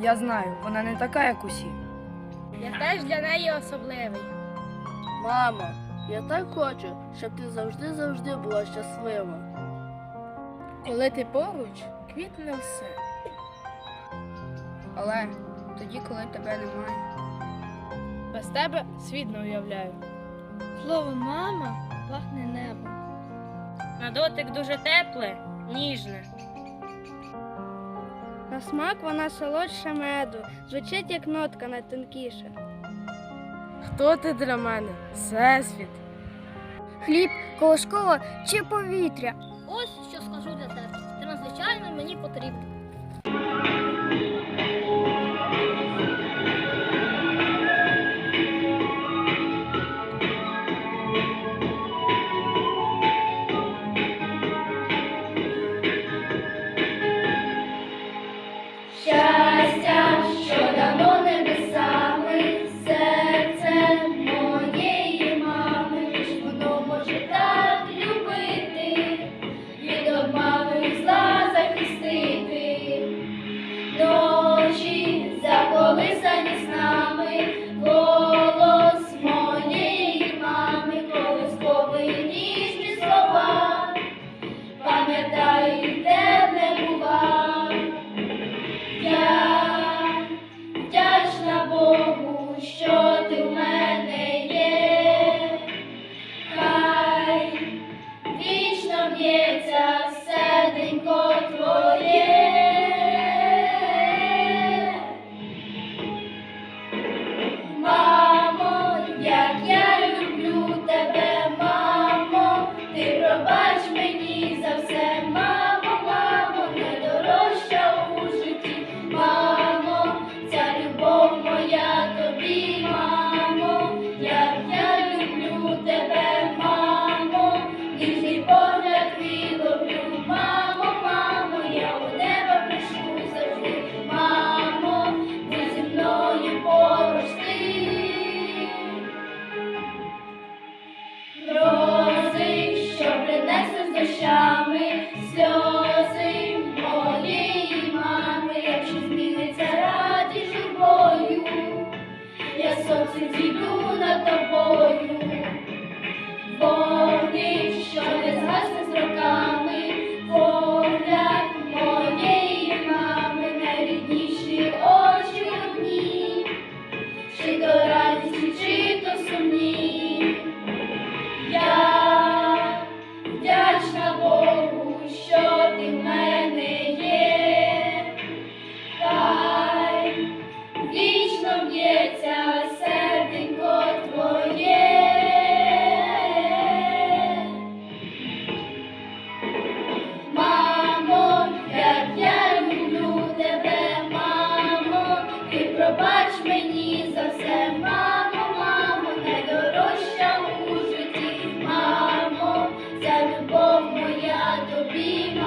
Я знаю, вона не така, як усі. Я теж для неї особливий. Мамо, я так хочу, щоб ти завжди-завжди була щаслива. Коли ти поруч, квітне все. Але тоді, коли тебе немає. Без тебе світ не уявляю. Слово мама пахне небо. На дотик дуже тепле, ніжне. На смак вона солодша меду, звучить як нотка найтонкіша. Хто ти для мене? Всесвіт. Хліб, колошкова чи повітря? Ось що скажу для тебе. Ти надзвичайно мені потрібен. It's a сонце зійду над тобою. моя тобі.